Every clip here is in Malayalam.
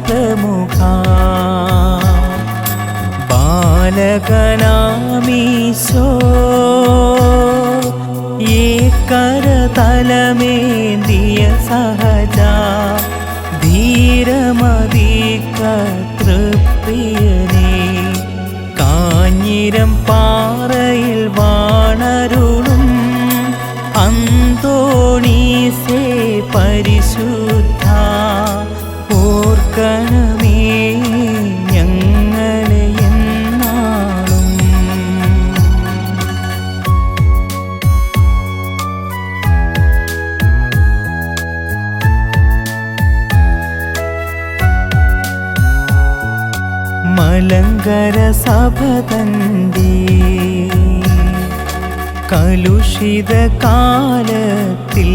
പ്രമുഖ ബാലകനാമീശോ ഏകരതലമേന്തിയ സഹജ ധീരമതീക തൃപ്രിയനേ കാഞ്ഞിരം പാറയിൽ വാണരുളും അന്തോണീസേ പരിശുദ്ധ ഓർക്കണമേ ഞങ്ങളെ എന്നാളും. മലങ്കര സഭ കലുഷിത കാലത്തിൽ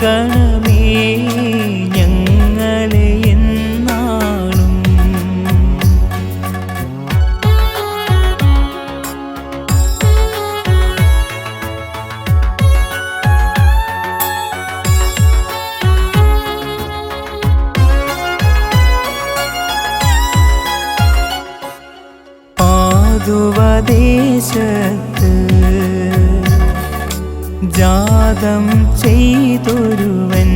ഓർക്കണമേ ജാതം ചെയ്തൊരുവൻ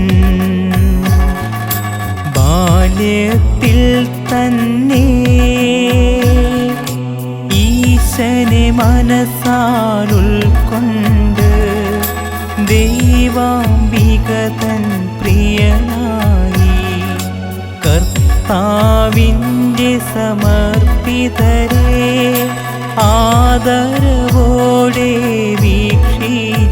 ബാല്യത്തിൽ തന്നെ ഈശനെ മനസ്സാൽ ദൈവാംബികതൻ ദൈവാംബിക തൻ പ്രിയനായി കർത്താവിന്റെ സമർപ്പിതരെ ആദരവോടെ വീക്ഷിച്ചോൻ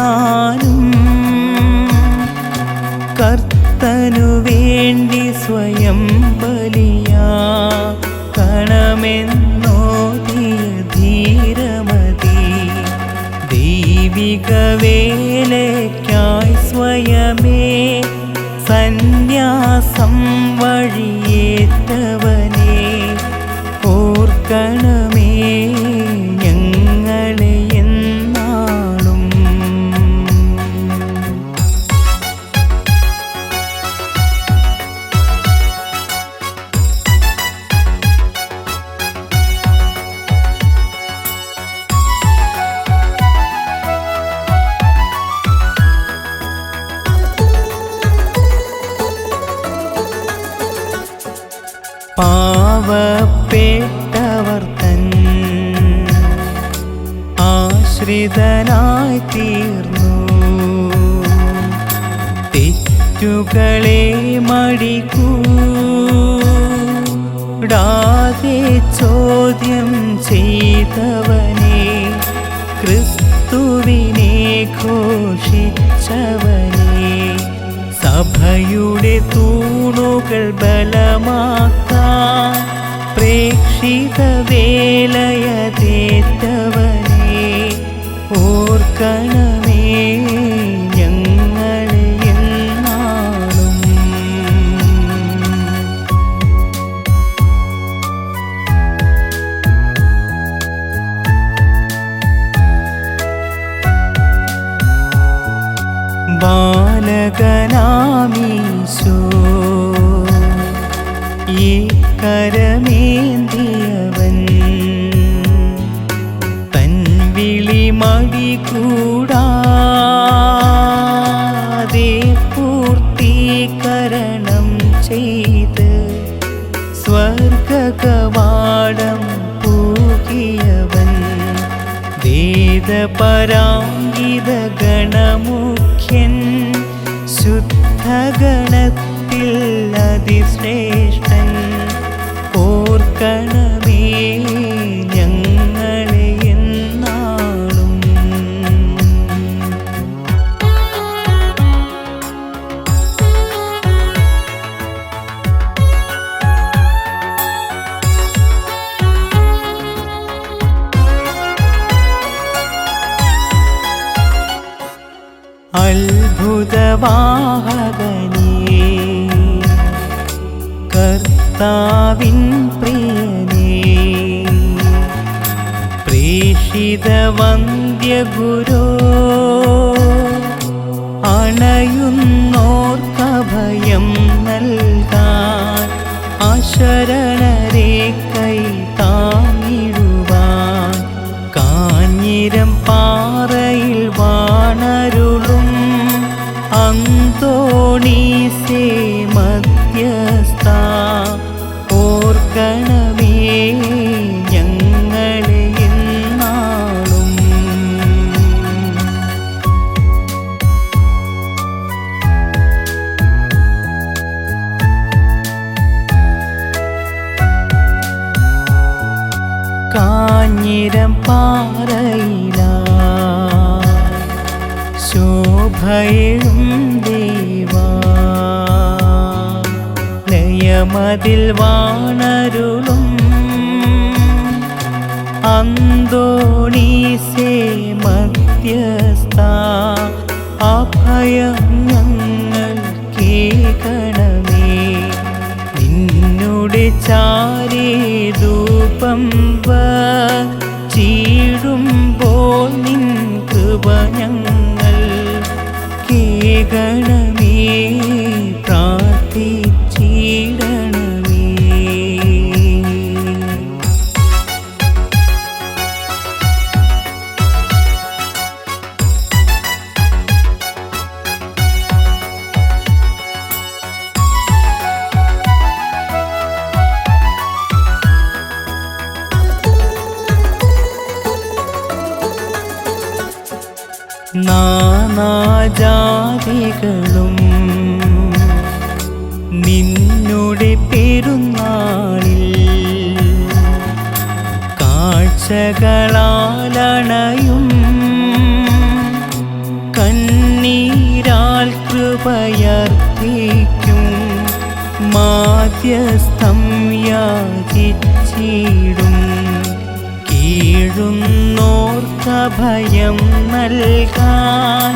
പോത്താനും കർത്തനു വേണ്ടി സ്വയം ബലിയാ കണമെന്നോതിയ ധീരമതി. ദൈവിക വേലയ്ക്കായി സ്വയമേ സന്യാസം വഴിയേറ്റവനെ പാവപ്പെട്ടവർ തൻ ആശ്രിതനായി തീർന്നു. തെറ്റുകളെ മടിക്കൂടാതെ ചോദ്യം ചെയ്തവനെ ക്രിസ്തുവിനെ ഘോഷിച്ചവനെ. സഭയുടെ തൂണുകൾ ബലമാക്കാൻ പ്രേക്ഷിത വേലയതേറ്റവനെ ഓർക്കണമേ ബാലകനാമീശോ ഈ കരമേന്തിയവൻ കൂടാതെ പൂർത്തീകരണം ചെയ്ത് സ്വർഗ കവാടം പൂകിയവൻ വേദപരാംഗിത ഗണമുഖ്യൻ ശുദ്ധഗണത്തിൽ അതിശ്രേഷ്ഠ അത്ഭുതവാഹകനേ. കർത്താവിൻ പ്രിയനേ. പ്രേഷിത വന്ദ്യഗുരോ അണയുന്നോർക്കഭയം നൽകാൻ അശരണരെ കൈ എന്നാളും കാഞ്ഞിരം പാറയില ശോഭയും ലയമതിൽ വാണരുളും. അന്തോണീസേ മധ്യസ്ഥ അഭയം ഞങ്ങൾ കേൾക്കണമേ. നിന്നുടെ ചാരേ ധൂപം ചീടുമ്പോൾ നിൻ കൃപ ഞങ്ങൾ കേകണമേ കാഴ്ചകളാലണയും കണ്ണീരാൽ കൃപയർപ്പിക്കും. മാധ്യസ്ഥം യാചിച്ചിടും കീഴുന്നോർക്കഭയം നൽകാൻ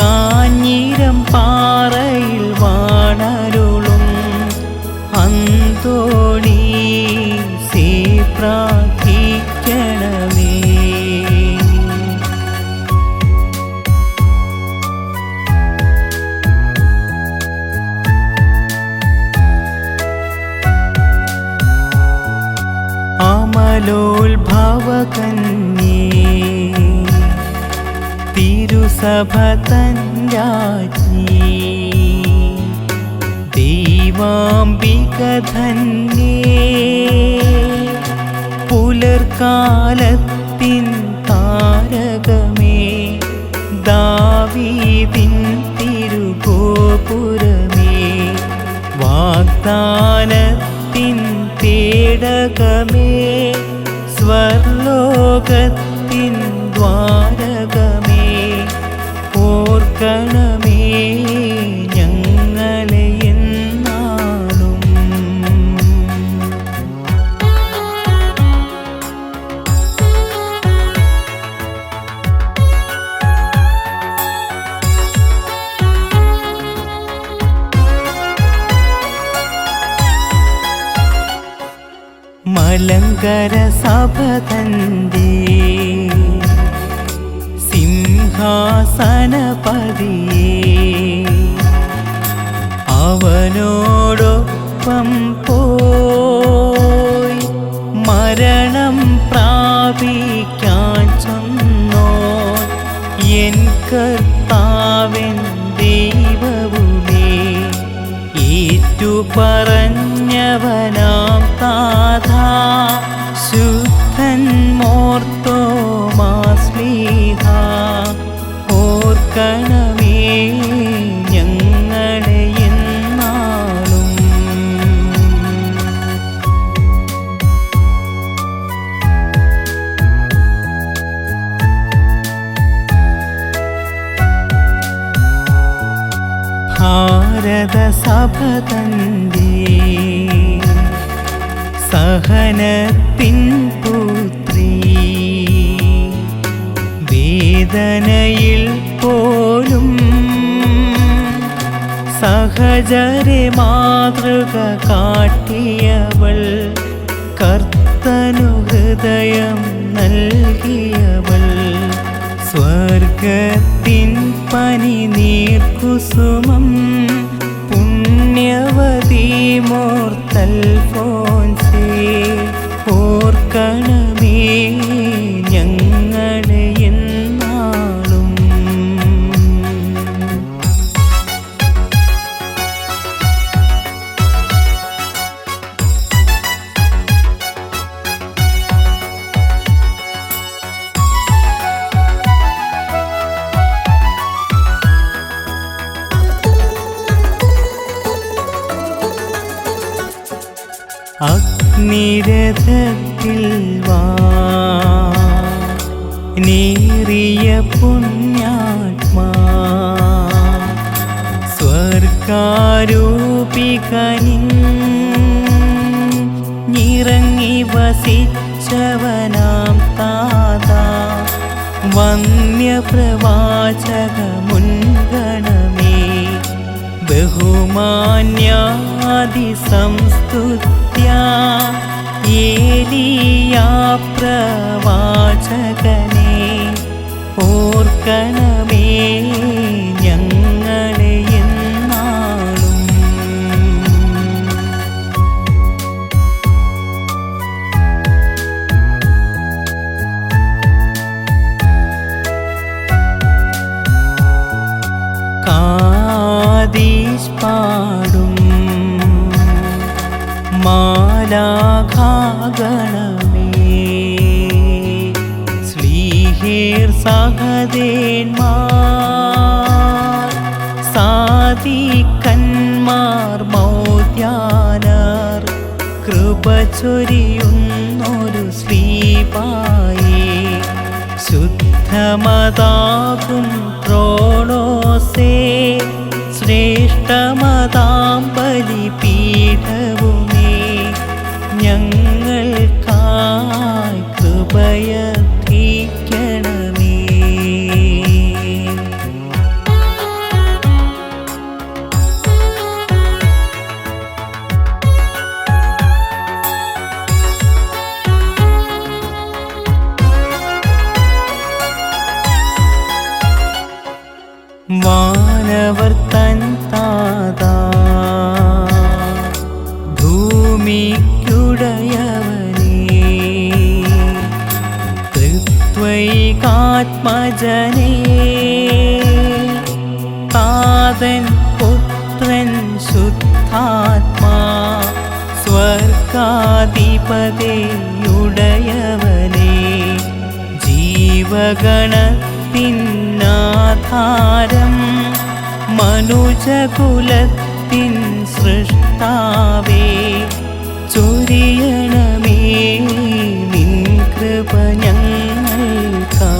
കാഞ്ഞിരം പാറയിൽ വാണരുളും. അന്തോണി സേ അമലോത്ഭവകന്യേ തിരുസഭ തൻ രാജ്ഞി ദൈവാംബിക ധന്യേ. locat മലങ്കര സഭ തന്റെ സിംഹാസനപതിയെ അവനോടൊപ്പം പോയി മരണം പ്രാപിക്കാൻ ചൊന്നോ? എൻ കർത്താവൻ ദൈവവുമേ ഏറ്റു ഓർക്കണമേ ഞങ്ങളെ എന്നാളും ഭാരത സഭ തന്റെ സഹനത്തിൻ പുത്രി വേദനയിൽ പോലും സഹജരെ മാതൃക കാട്ടിയവൾ കർത്തനു ഹൃദയം നൽകിയവൾ. സ്വർഗത്തിൻ പനി നീർക്കുസുമം പുണ്യവതി മോർത്തൽ ഫോൻസേ ഓർക്കണമേ നേറിയ പുണ്യാത്മാ. സ്വർഗാരൂപികനിറങ്ങി വസിച്ചവനാം താതാ. വന്യപ്രവാചക മുൻഗണമേ ബഹുമാന്യാദി സംസ്തുത്യ മാലാഘാഗണമേ ശ്ലീഹേർ സഹദേന്മാർ സാധിക്കന്മാർ മൗദ്യാനർ കൃപ ചൊരിയുന്നൊരു ശ്രീപായി. ശുദ്ധമതാകും ത്രോണോസേ ശ്രേഷ്ഠമതാം ബലിപീഠവുമേ വാനവർ തൻ താതാ. ഭൂമിക്കുടയവനേ. തൃത്വൈകാത്മജനേ. താതൻ പുത്രൻ ശുദ്ധാത്മാ. സ്വർഗാധിപതയുടയവനേ. ജീവഗണത്തിനാധാരം മനുജകുലത്തിൻ സൃഷ്ടാവേ ചൊരിയണമേ നിൻ കൃപ ഞങ്ങൾക്കാ.